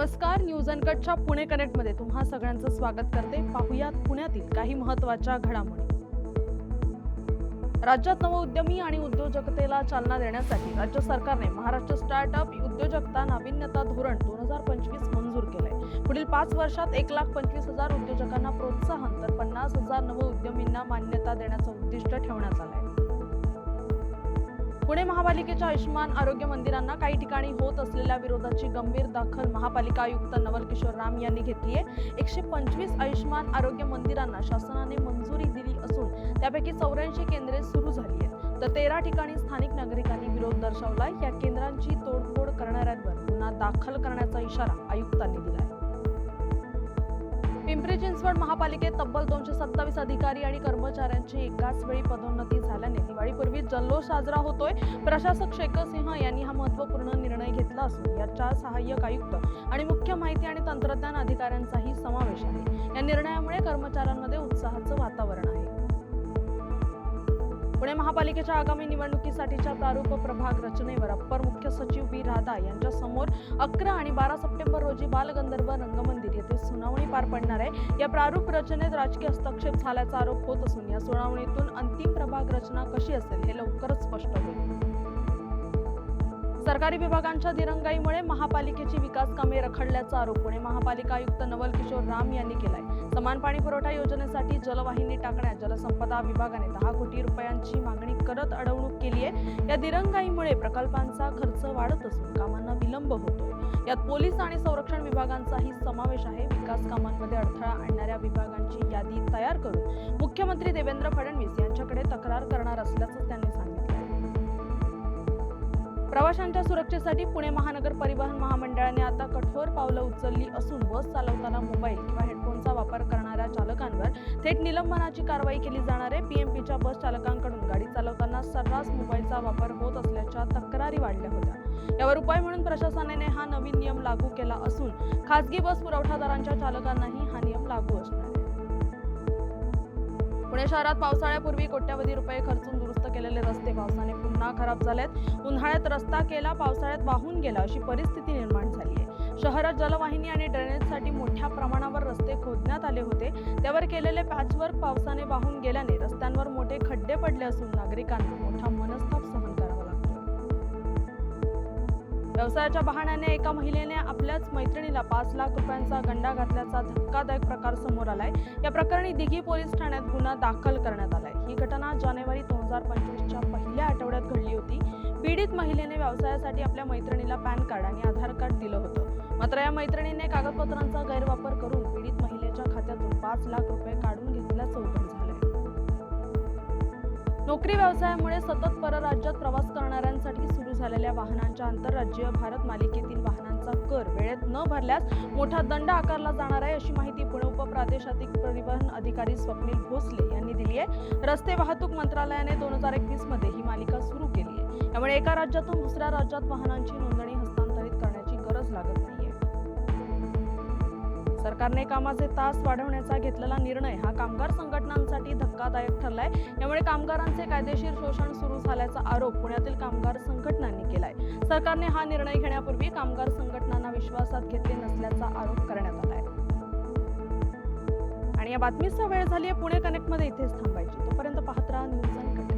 नमस्कार न्यूज अनकटच्या पुणे कनेक्टमध्ये तुम्हा सगळ्यांचं स्वागत करते. पाहुयात पुण्यातील काही महत्त्वाच्या घडामोडी. राज्यात नवउद्यमी आणि उद्योजकतेला चालना देण्यासाठी राज्य सरकारने महाराष्ट्र स्टार्टअप उद्योजकता नाविन्यता धोरण दोन हजार पंचवीस मंजूर केलंय. पुढील पाच वर्षात एक लाख पंचवीस हजार उद्योजकांना प्रोत्साहन तर पन्नास हजार नवउद्यमींना मान्यता देण्याचं उद्दिष्ट ठेवण्यात आलंय. पुणे महापालिकेच्या आयुष्यमान आरोग्य मंदिरांना काही ठिकाणी होत असलेल्या विरोधाची गंभीर दखल महापालिका आयुक्त नवल किशोर राम यांनी घेतली आहे. एकशे पंचवीस आयुष्यमान आरोग्य मंदिरांना शासनाने मंजुरी दिली असून त्यापैकी चौऱ्याऐंशी केंद्रे सुरू झाली आहेत. तर तेरा ठिकाणी स्थानिक नागरिकांनी विरोध दर्शवलाय. या केंद्रांची तोडफोड करणाऱ्यांवर गुन्हा दाखल करण्याचा इशारा आयुक्तांनी दिलाय. पिंपरी चिंचवड महापालिकेत तब्बल दोनशे सत्तावीस अधिकारी आणि कर्मचाऱ्यांची एकाच वेळी पदोन्नती झाल्याने जल्लोष साजरा होतोय. प्रशासक शेखर सिंह यांनी हा महत्त्वपूर्ण निर्णय घेतला असून यात चार सहाय्यक आयुक्त आणि मुख्य माहिती आणि तंत्रज्ञान अधिकाऱ्यांचाही समावेश आहे. या निर्णयामुळे कर्मचाऱ्यांमध्ये उत्साहाचं वातावरण आहे. पुणे महापालिकेच्या आगामी निवडणुकीसाठीच्या प्रारूप प्रभाग रचनेवर अप्पर मुख्य सचिव बी राधा यांच्या समोर अकरा आणि बारा सप्टेंबर रोजी बालगंधर्व रंगमंदिर येथे सुनावणी पार पडणार आहे. या प्रारूप रचनेत राजकीय हस्तक्षेप झाल्याचा आरोप होत असून या सुनावणीतून अंतिम प्रभाग रचना कशी असेल हे लवकरच स्पष्ट होईल. सरकारी विभागांच्या दिरंगाईमुळे महापालिकेची विकास कामे रखडल्याचा आरोप पुणे महापालिका आयुक्त नवल किशोर राम यांनी केलाय. समान पाणी पुरवठा योजनेसाठी जलवाहिनी टाकण्यात जलसंपदा विभागाने दहा कोटी रुपयांची मागणी करत अडवणूक या दिरंगाईमुळे प्रकल्पांचा खर्च वाढत असून कामांना विलंब होतो यात पोलीस आणि संरक्षण विभागांचाही समावेश आहे. विकास कामांमध्ये अडथळा आणणाऱ्या विभागांची यादी तयार करून मुख्यमंत्री देवेंद्र फडणवीस यांच्याकडे तक्रार करणार असल्याचं त्यांनी प्रवाशांच्या सुरक्षेसाठी पुणे महानगर परिवहन महामंडळाने आता कठोर पावलं उचलली असून बस चालवताना मोबाईल किंवा हेडफोनचा वापर करणाऱ्या चालकांवर थेट निलंबनाची कारवाई केली जाणार आहे. पीएमपीच्या बस चालकांकडून गाडी चालवताना सर्रास मोबाईलचा वापर होत असल्याच्या तक्रारी वाढल्या होत्या. यावर उपाय म्हणून प्रशासनाने हा नवीन नियम लागू केला असून खासगी बस पुरवठादारांच्या चालकांनाही हा नियम लागू असणार आहे. पुणे शहरात पावसाळ्यापूर्वी कोट्यावधी रुपये खर्चून दुरुस्त केलेले रस्ते पावसाने पुन्हा खराब झालेत. उन्हाळ्यात रस्ता केला पावसाळ्यात वाहून गेला अशी परिस्थिती निर्माण झाली आहे. शहरात जलवाहिनी आणि ड्रेनेजसाठी मोठ्या प्रमाणावर रस्ते खोदण्यात आले होते. त्यावर केलेले पॅचवर्क पावसाने वाहून गेल्याने रस्त्यांवर मोठे खड्डे पडले असून नागरिकांना मोठा मनस्ताप व्यवसायाच्या बहाण्याने एका महिलेने आपल्याच मैत्रिणीला पाच लाख रुपयांचा गंडा घातल्याचा धक्कादायक प्रकार समोर आलाय. या प्रकरणी दिघी पोलीस ठाण्यात गुन्हा दाखल करण्यात आलाय. ही घटना जानेवारी दोन हजार पंचवीसच्या पहिल्या आठवड्यात घडली होती. पीडित महिलेने व्यवसायासाठी आपल्या मैत्रिणीला पॅन कार्ड आणि आधार कार्ड दिलं होतं. मात्र या मैत्रिणीने कागदपत्रांचा गैरवापर करून पीडित महिलेच्या खात्यातून पाच लाख रुपये काढून घेतल्याचं उघड झालंय. नोकरी व्यवसायामुळे सतत परराज्यात झालेल्या वाहनांच्या आंतरराज्यीय भारत मालिकेतील वाहनांचा कर वेळेत न भरल्यास मोठा दंड आकारला जाणार आहे अशी माहिती पुणे उपप्रादेशिक परिवहन अधिकारी स्वप्नील भोसले यांनी दिली आहे. रस्ते वाहतूक मंत्रालयाने दोन हजार एकवीसमध्ये ही मालिका सुरू केली आहे. त्यामुळे एका राज्यातून दुसऱ्या राज्यात वाहनांची नोंदणी हस्तांतरित करण्याची गरज लागत नाहीये. सरकारने कामाचे तास वाढवण्याचा घेतलेला निर्णय हा कामगार संघटनांसाठी धक्कादायक ठरलाय. यामुळे कामगारांचे कायदेशीर शोषण सुरू झाल्याचा आरोप पुण्यातील कामगार संघटनांनी सरकारने हा निर्णय घेण्यापूर्वी कामगार संघटनांना विश्वासात घेतले नसल्याचा आरोप करण्यात आला आहे. आणि या बातमीचा वेळ झाली आहे पुणे कनेक्टमध्ये. इथेच थांबायची. तोपर्यंत पाहत राहा न्यूज अँड